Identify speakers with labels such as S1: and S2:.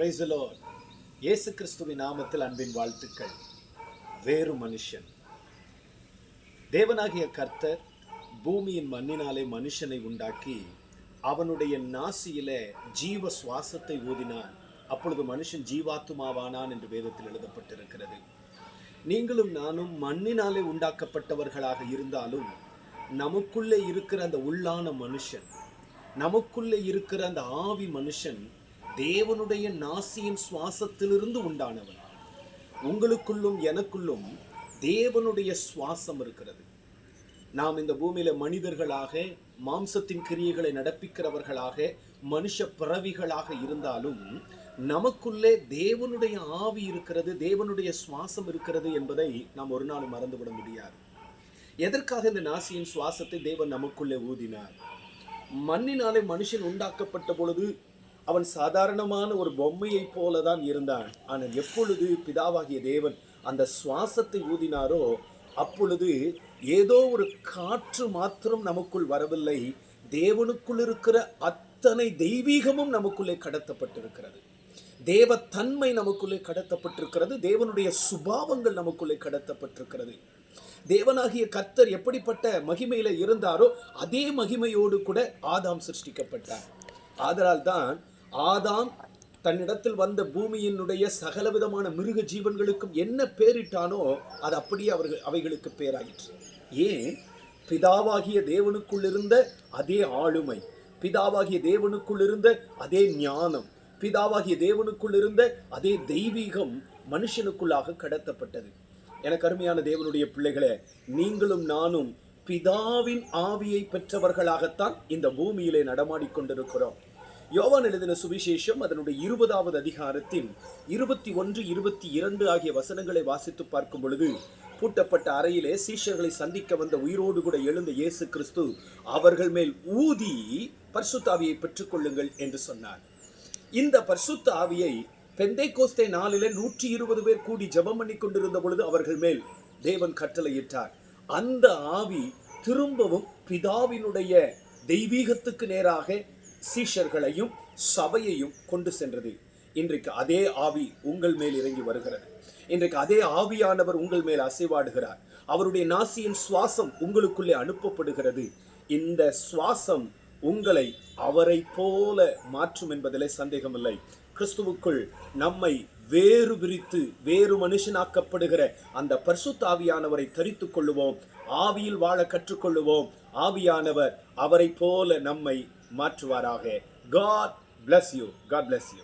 S1: Price இயேசு கிறிஸ்துவின் நாமத்தில் அன்பின் வாழ்த்துக்கள். வேறு மனுஷன். தேவனாகிய கர்த்தர் பூமியின் மண்ணினாலே மனுஷனை உண்டாக்கி அவனுடைய நாசியிலே ஜீவ சுவாசத்தை ஊதினான் அப்பொழுது மனுஷன் ஜீவாத்துமாவானான் என்று வேதத்தில் எழுதப்பட்டிருக்கிறது. நீங்களும் நானும் மண்ணினாலே உண்டாக்கப்பட்டவர்களாக இருந்தாலும் நமக்குள்ளே இருக்கிற அந்த உள்ளான மனுஷன் நமக்குள்ளே இருக்கிற அந்த ஆவி மனுஷன் தேவனுடைய நாசியின் சுவாசத்திலிருந்து உண்டானவன். உங்களுக்குள்ளும் எனக்குள்ளும் தேவனுடைய சுவாசம் இருக்கிறது. நாம் இந்த பூமியில மனிதர்களாக மாம்சத்தின் கிரியைகளை நடப்பிக்கிறவர்களாக மனுஷ பிறவிகளாக இருந்தாலும் நமக்குள்ளே தேவனுடைய ஆவி இருக்கிறது தேவனுடைய சுவாசம் இருக்கிறது என்பதை நாம் ஒரு நாள் மறந்துவிட முடியாது. எதற்காக இந்த நாசியின் சுவாசத்தை தேவன் நமக்குள்ளே ஊதினார்? மண்ணினாலே மனுஷன் உண்டாக்கப்பட்ட பொழுது அவன் சாதாரணமான ஒரு பொம்மையைப் போல தான் இருந்தான். ஆனால் எப்பொழுது பிதாவாகிய தேவன் அந்த சுவாசத்தை ஊதினாரோ அப்பொழுது ஏதோ ஒரு காற்று மாத்திரம் நமக்குள் வரவில்லை. தேவனுக்குள் இருக்கிற அத்தனை தெய்வீகமும் நமக்குள்ளே கடத்தப்பட்டிருக்கிறது. தேவ தன்மை நமக்குள்ளே கடத்தப்பட்டிருக்கிறது. தேவனுடைய சுபாவங்கள் நமக்குள்ளே கடத்தப்பட்டிருக்கிறது. தேவனாகிய கர்த்தர் எப்படிப்பட்ட மகிமையில இருந்தாரோ அதே மகிமையோடு கூட ஆதாம் சிருஷ்டிக்கப்பட்டார். ஆதலால் தான் ஆதாம் தன்னிடத்தில் வந்த பூமியினுடைய சகலவிதமான மிருக ஜீவன்களுக்கும் என்ன பேரிட்டானோ அது அப்படியே அவர்கள் அவைகளுக்கு பேராயிற்று. ஏன்? பிதாவாகிய தேவனுக்குள் இருந்த அதே ஆளுமை பிதாவாகிய தேவனுக்குள் இருந்த அதே ஞானம் பிதாவாகிய தேவனுக்குள் இருந்த அதே தெய்வீகம் மனுஷனுக்குள்ளாக கடத்தப்பட்டது. எனக்கு அருமையான தேவனுடைய பிள்ளைகளே நீங்களும் நானும் பிதாவின் ஆவியை பெற்றவர்களாகத்தான் இந்த பூமியிலே நடமாடிக்கொண்டிருக்கிறோம் யோவான் எழுதின சுவிசேஷம் அதனுடைய இருபதாவது அதிகாரத்தின் இருபத்தி ஒன்று இருபத்தி இரண்டு ஆகிய வசனங்களை வாசித்து பார்க்கும் பொழுது பூட்டப்பட்ட அறையிலே சீஷர்களை சந்திக்க வந்த உயிரோடு கூட எழுந்த இயேசு கிறிஸ்து அவர்கள் மேல் ஊதி பர்சுத்தாவியை பெற்றுக்கொள்ளுங்கள் என்று சொன்னார். இந்த பர்சுத்த ஆவியை பெந்தை கோஸ்தே நாளிலே நூற்றி இருபது பேர் கூடி ஜெபம் பண்ணி கொண்டிருந்த பொழுது அவர்கள் மேல் தேவன் கட்டளையிட்டார். அந்த ஆவி திரும்பவும் பிதாவினுடைய தெய்வீகத்துக்கு நேராக சீஷர்களையும் சபையையும் கொண்டு சென்றது. இன்றைக்கு அதே ஆவி உங்கள் மேல் இறங்கி வருகிறது. இன்றைக்கு அதே ஆவியானவர் உங்கள் மேல் அசைவாடுகிறார். அவருடைய நாசியின் சுவாசம் உங்களுக்குள்ளே அனுப்பப்படுகிறது. இந்த சுவாசம் உங்களை அவரை போல மாற்றும் என்பதிலே சந்தேகமில்லை. கிறிஸ்துவுக்குள் நம்மை வேறு விரித்து வேறு மனுஷனாக்கப்படுகிற அந்த பரிசுத்தாவியானவரை தரித்து கொள்ளுவோம். ஆவியில் வாழ கற்றுக்கொள்ளுவோம். ஆவியானவர் அவரை போல நம்மை மாற்றுவாராக. God bless you God bless you